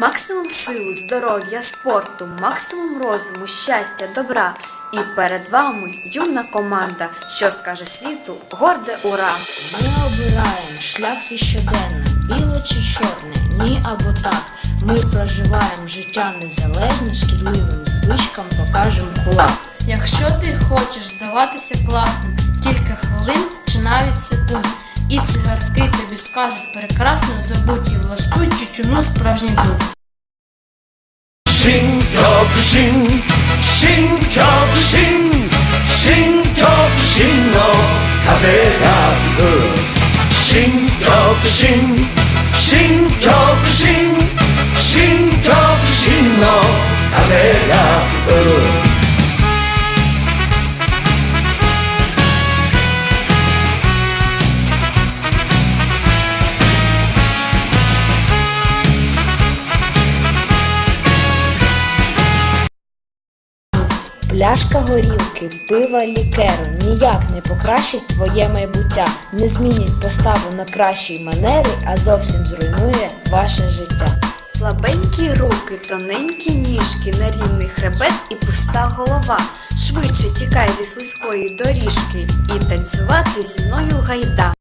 Максимум сили, здоров'я, спорту, максимум розуму, щастя, добра. І перед вами юна команда, що скаже світу горде ура! Ми обираємо шлях свій щоденно, біле чи чорне, ні або так. Ми проживаємо життя незалежне, шкідливим звичкам покажемо кулак. Якщо ти хочеш здаватися класним кілька хвилин чи навіть секунд, і цигарки тобі скажуть прекрасно, забудь і влаштуй чучуну справжній дух. Шин-кьок-шин, шин-кьок-шин, шин-кьок-шин, но казе га Шин-кьок-шин, шин Пляшка горілки, пива, лікеру ніяк не покращить твоє майбуття, не змінить поставу на кращі манери, а зовсім зруйнує ваше життя. Слабенькі руки, тоненькі ніжки, нерівний хребет і пуста голова. Швидше тікай зі слизької доріжки і танцювати зі мною гайда.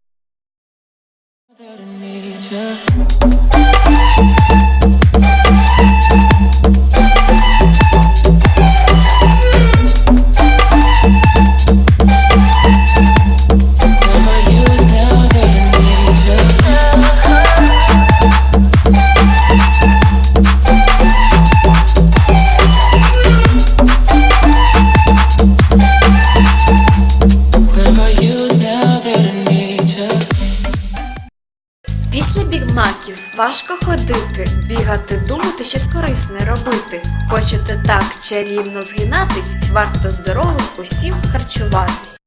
Where важко ходити, бігати, думати, щось корисне робити. Хочете так чарівно згинатись, варто здоровим усім харчуватись.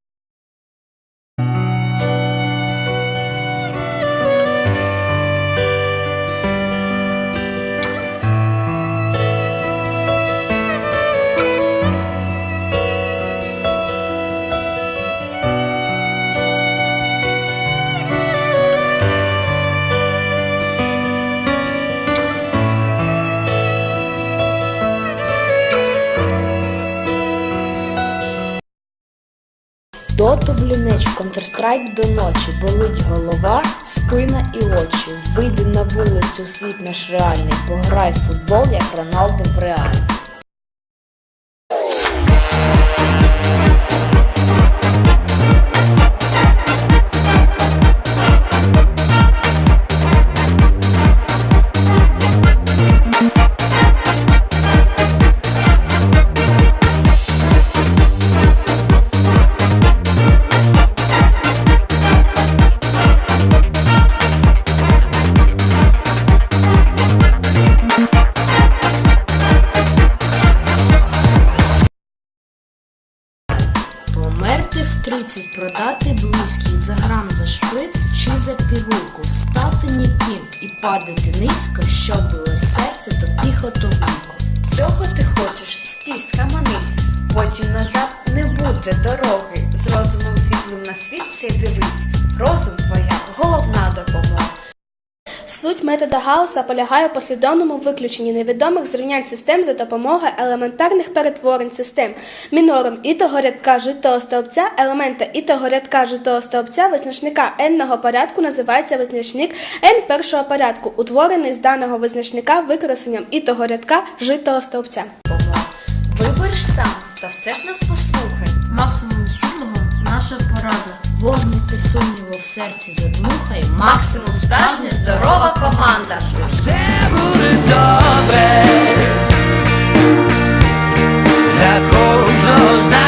Доту лінеч, Counter-Strike до ночі, болить голова, спина і очі. Вийди на вулицю, світ наш реальний, пограй в футбол, як Роналду в реалі. 30, продати близький за грам за шприц чи за пігулку, стати ніким і падати низько, щоб було серце то тихо гулку. Цього ти хочеш, стій, схаманись, потім назад не буде дороги. З розумом світлим на світ цей дивись. Розум твоя головна допомога. Суть метода Гаусса полягає в послідовному виключенні невідомих зрівнянь систем за допомогою елементарних перетворень систем. Мінором і того рядка житого стовпця, елемента і того рядка житого стовпця визначника n-ного порядку називається визначник n першого порядку, утворений з даного визначника використанням і того рядка житого стовпця. Вибереш сам, та все ж нас послухай. Максимум світлого наша порада. Вогнити сумніву в серці задмухай. Максимум справжня здорова команда. Все буде добре. Я кожного знаю.